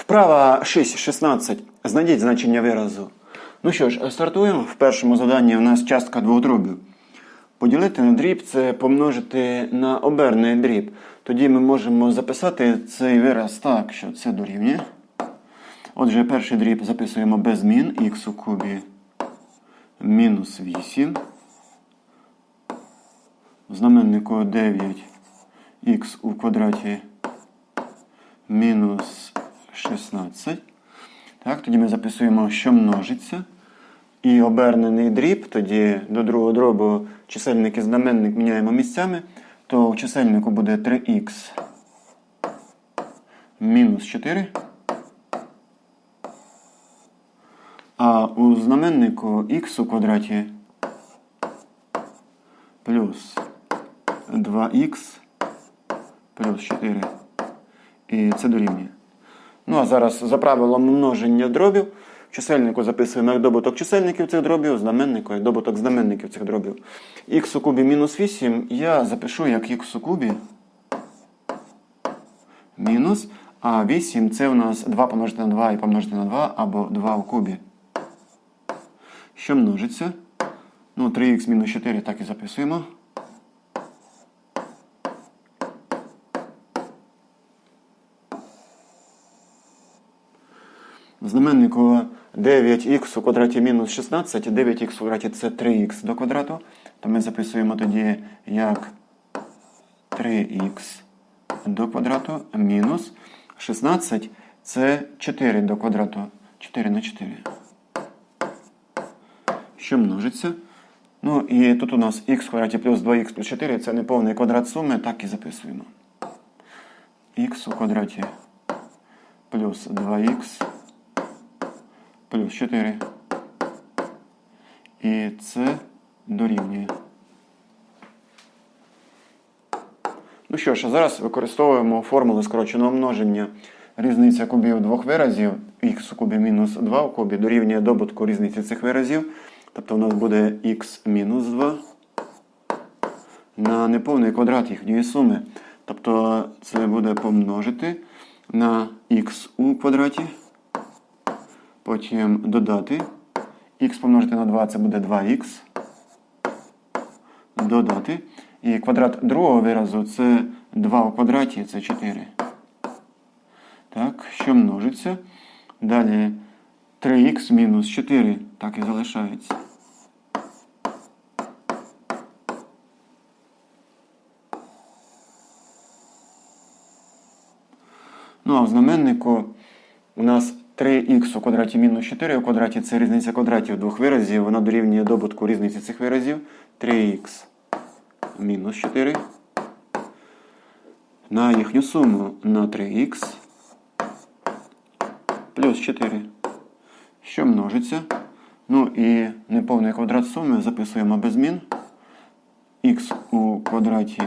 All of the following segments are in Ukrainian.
Вправа 6.16. Знайдіть значення виразу. Ну що ж, стартуємо. В першому заданні у нас частка двох дробів. Поділити на дріб це помножити на оберний дріб. Тоді ми можемо записати цей вираз так, що це дорівнює. Отже, перший дріб записуємо без змін х у кубі мінус 8. В знаменнику 9х у квадраті мінус 16. Так, тоді ми записуємо, що множиться. І обернений дріб, тоді до другого дробу чисельник і знаменник міняємо місцями, то у чисельнику буде 3х мінус 4. А у знаменнику х у квадраті плюс 2х плюс 4. І це дорівнює. Ну а зараз за правилом множення дробів. Чисельнику записуємо як добуток чисельників цих дробів, знаменнику як добуток знаменників цих дробів. Х у кубі мінус 8 я запишу як х у кубі мінус. А 8 це у нас 2 помножити на 2 і помножити на 2 або 2 у кубі. Що множиться? Ну, 3х мінус 4 так і записуємо. Знаменнику 9х у квадраті мінус 16, 9х у квадраті це 3х до квадрату. То ми записуємо тоді як 3х до квадрату мінус 16 це 4 до квадрату. 4 на 4. Що множиться? Ну і тут у нас х в квадраті плюс 2х плюс 4 це неповний квадрат суми, так і записуємо. х у квадраті плюс 2х плюс 4. І це дорівнює. Ну що ж, а зараз використовуємо формулу скороченого множення. Різниця кубів двох виразів, х у кубі мінус 2 у кубі дорівнює добутку різниці цих виразів. Тобто у нас буде х мінус 2 на неповний квадрат їхньої суми. Тобто це буде помножити на х у квадраті. Потім додати. Х помножити на 2 це буде 2х. Додати. І квадрат другого виразу це 2 у квадраті, це 4. Так, що множиться? Далі 3х мінус 4. Так і залишається. Ну, а в знаменнику у нас 3х у квадраті мінус 4 у квадраті це різниця квадратів двох виразів. Вона дорівнює добутку різниці цих виразів. 3х мінус 4 на їхню суму на 3х плюс 4. Що множиться? Ну і неповний квадрат суми записуємо без змін. х у квадраті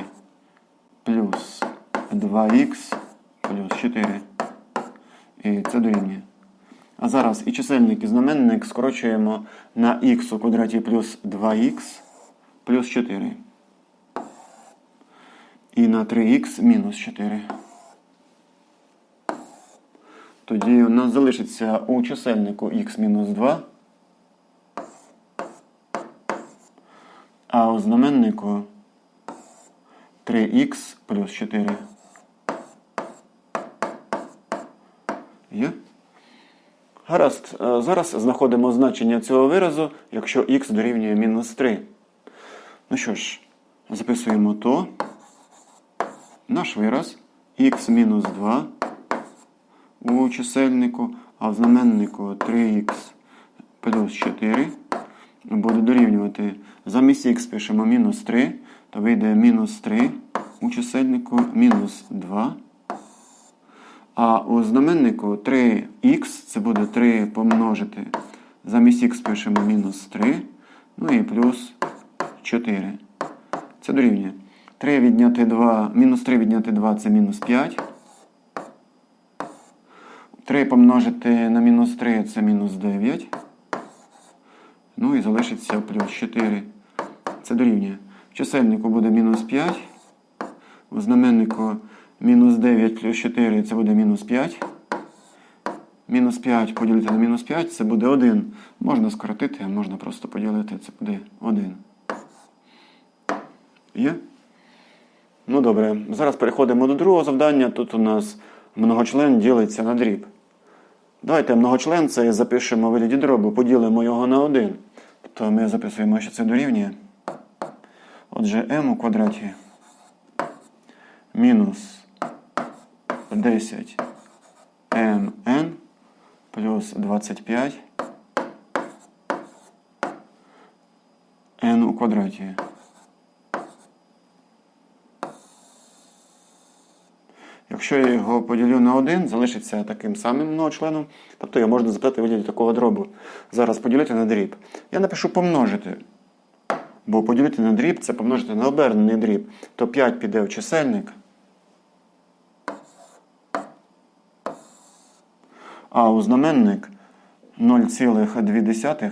плюс 2х плюс 4. І це дорівнює. А зараз і чисельник, і знаменник скорочуємо на х у квадраті плюс 2х плюс 4. І на 3х мінус 4. Тоді у нас залишиться у чисельнику х мінус 2. А у знаменнику 3х плюс 4. Є? Гаразд, е, зараз знаходимо значення цього виразу, якщо х дорівнює мінус 3. Ну що ж, записуємо то. Наш вираз мінус 2 у чисельнику, а в знаменнику 3х плюс 4 буде дорівнювати. Замість х пишемо мінус 3, то вийде мінус 3 у чисельнику мінус 2. А у знаменнику 3х це буде 3 помножити. Замість х пишемо мінус 3, ну і плюс 4. Це дорівнює. 3 відняти 2, мінус 3 відняти 2 це мінус 5. 3 помножити на мінус 3 це мінус 9. Ну і залишиться плюс 4. Це дорівнює. В чисельнику буде мінус 5. У знаменнику мінус 9 плюс 4 це буде мінус 5. Мінус 5 поділити на мінус 5 це буде 1. Можна скоротити, а можна просто поділити, це буде 1. Є? Ну добре. Зараз переходимо до другого завдання. Тут у нас многочлен ділиться на дріб. Давайте многочлен цей запишемо в вигляді дробу, поділимо його на 1. Тобто ми записуємо, що це дорівнює. Отже, m у квадраті мінус 10 mn плюс 25 n у квадраті. Якщо я його поділю на 1, залишиться таким самим многочленом, тобто його можна записати в вигляді такого дробу. Зараз поділити на дріб. Я напишу помножити. Бо поділити на дріб це помножити на обернений дріб. То 5 піде в чисельник. А у знаменник 0,2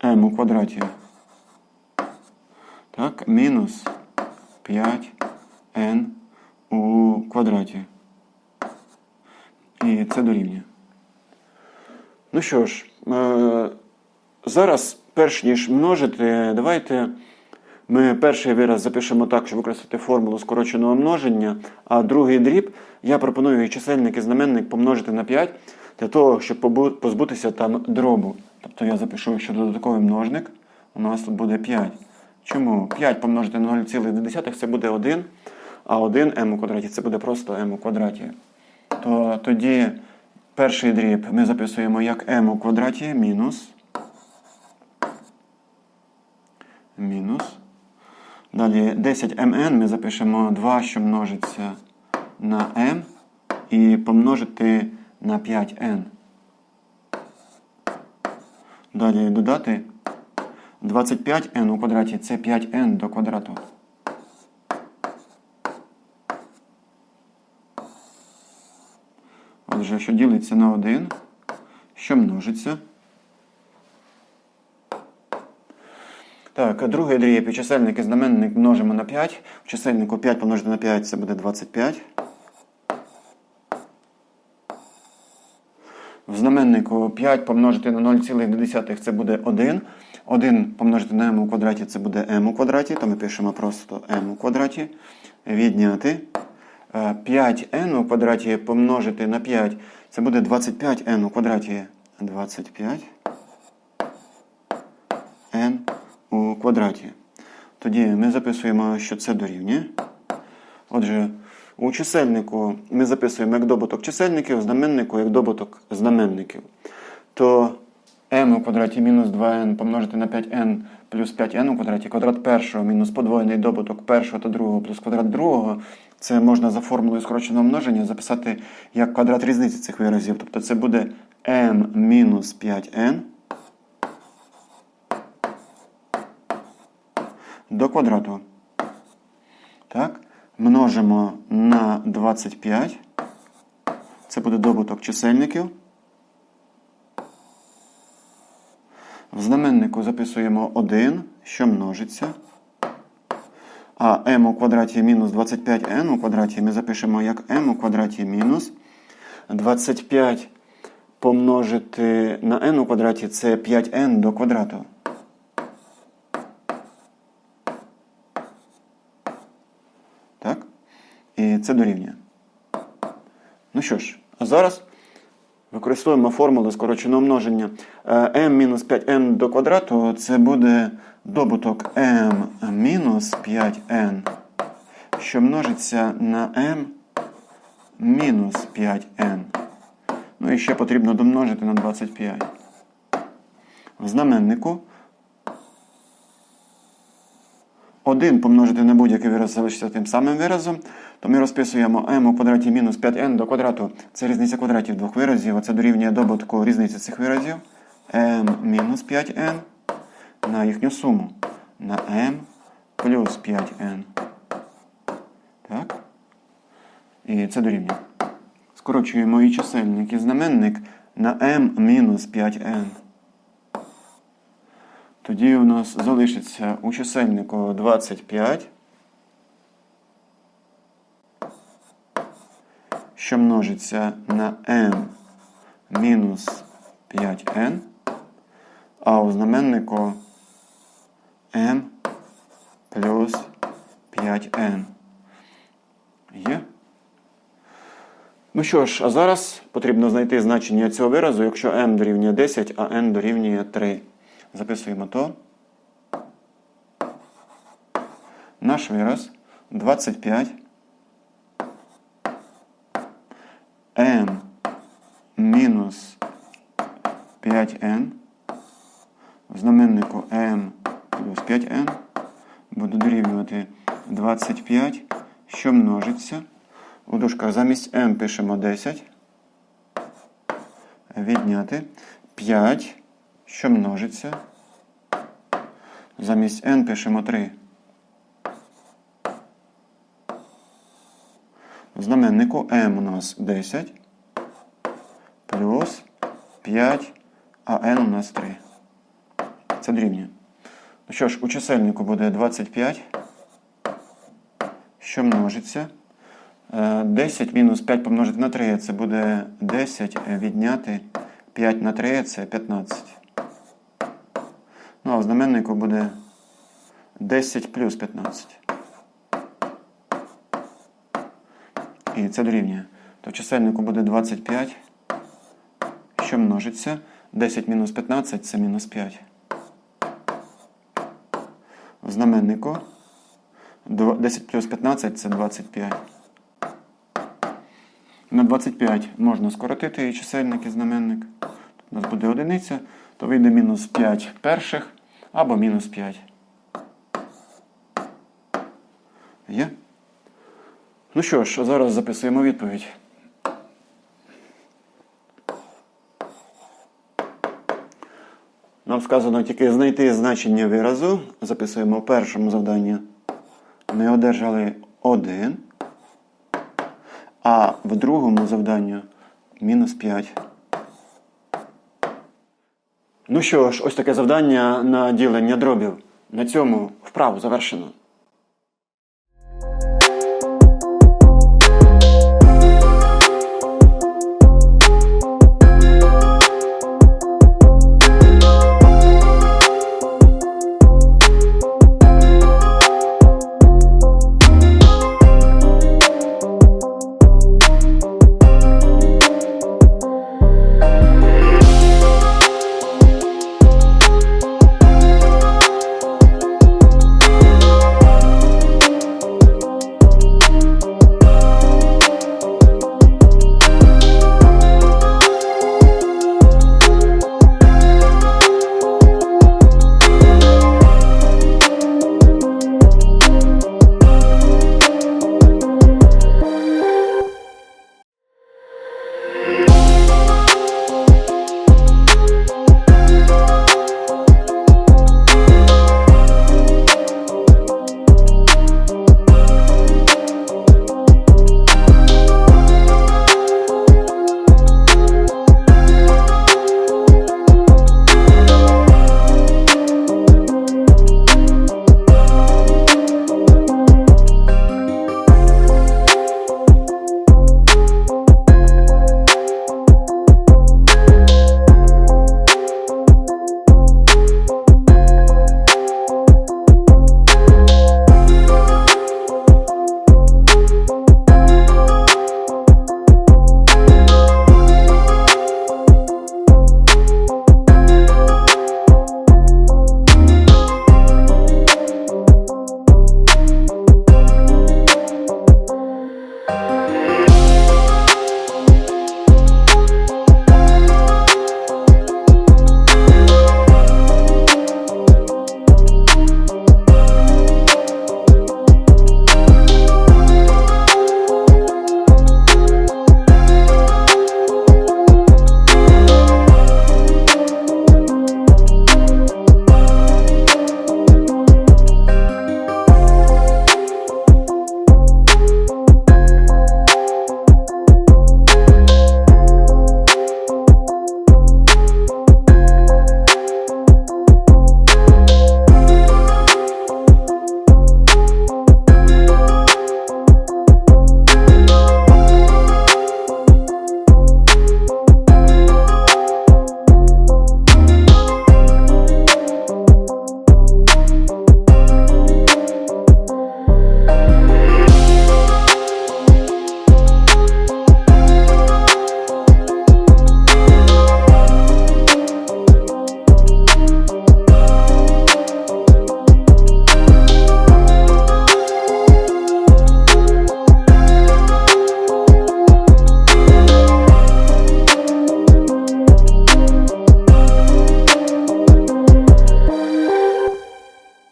m у квадраті. Так, мінус 5n у квадраті. І це дорівнює. Ну що ж, е, зараз, перш ніж множити, давайте ми перший вираз запишемо так, щоб використати формулу скороченого множення, а другий дріб я пропоную і чисельник і знаменник помножити на 5 для того, щоб позбутися там дробу. Тобто я запишу, що додатковий множник у нас тут буде 5. Чому? 5 помножити на 0,2 це буде 1, а 1 m у квадраті це буде просто m у квадраті. То тоді перший дріб ми записуємо як m у квадраті мінус. Мінус. Далі 10mn ми запишемо 2, що множиться на m, і помножити на 5n. Далі додати 25n у квадраті це 5n до квадрату. Отже, що ділиться на 1, що множиться. Так, другий дріб і чисельник і знаменник множимо на 5. В чисельнику 5 помножити на 5 це буде 25. В знаменнику 5 помножити на 0,2 це буде 1. 1 помножити на m у квадраті це буде m у квадраті, то ми пишемо просто m у квадраті. Відняти. 5n у квадраті помножити на 5 це буде 25n у квадраті 25 n у квадраті. Тоді ми записуємо, що це дорівнює. Отже, у чисельнику ми записуємо як добуток чисельників, знаменнику як добуток знаменників. То m у квадраті мінус 2n помножити на 5n плюс 5n у квадраті, квадрат першого мінус подвоєний добуток першого та другого плюс квадрат другого. Це можна за формулою скороченого множення записати як квадрат різниці цих виразів. Тобто це буде m мінус 5n до квадрату. Так. Множимо на 25. Це буде добуток чисельників. В знаменнику записуємо 1, що множиться. А m у квадраті мінус 25n у квадраті ми запишемо як m у квадраті мінус 25 помножити на n у квадраті це 5n до квадрату. Так? І це дорівнює. Ну що ж, а зараз використовуємо формулу скороченого множення. m мінус 5n до квадрату це буде добуток m мінус 5n, що множиться на m мінус 5n. Ну і ще потрібно домножити на 25. В знаменнику 1 помножити на будь-який вираз залишиться тим самим виразом, то ми розписуємо m у квадраті мінус 5n до квадрату. Це різниця квадратів двох виразів. Оце дорівнює добутку різниці цих виразів. m мінус 5n на їхню суму. На m плюс 5n. Так? І це дорівнює. Скорочуємо і чисельник, і знаменник на m мінус 5n. Тоді у нас залишиться у чисельнику 25, що множиться на m мінус 5n, а у знаменнику m плюс 5n. Є? Ну що ж, а зараз потрібно знайти значення цього виразу, якщо m дорівнює 10, а n дорівнює 3. Записуємо то. Наш вираз 25 m мінус 5n в знаменнику m плюс 5n буде дорівнювати 25, що множиться. У дужках замість m пишемо 10. Відняти 5, що множиться. Замість n пишемо 3. В знаменнику m у нас 10 плюс 5, а n у нас 3. Це дорівнює. Ну що ж, у чисельнику буде 25, що множиться. Е, 10 мінус 5 помножити на 3 це буде 10 відняти 5 на 3 це 15. А знаменнику буде 10 плюс 15. І це дорівнює. То в чисельнику буде 25, що множиться. 10 мінус 15 це мінус 5. В знаменнику 10 плюс 15 це 25. На 25 можна скоротити і чисельник і знаменник. У нас буде одиниця, то вийде мінус 5 перших або мінус 5. Є? Ну що ж, зараз записуємо відповідь. Нам сказано тільки знайти значення виразу. Записуємо в першому завданні. Ми одержали 1. А в другому завданні мінус 5. Ну що ж, ось таке завдання на ділення дробів. На цьому вправу завершено.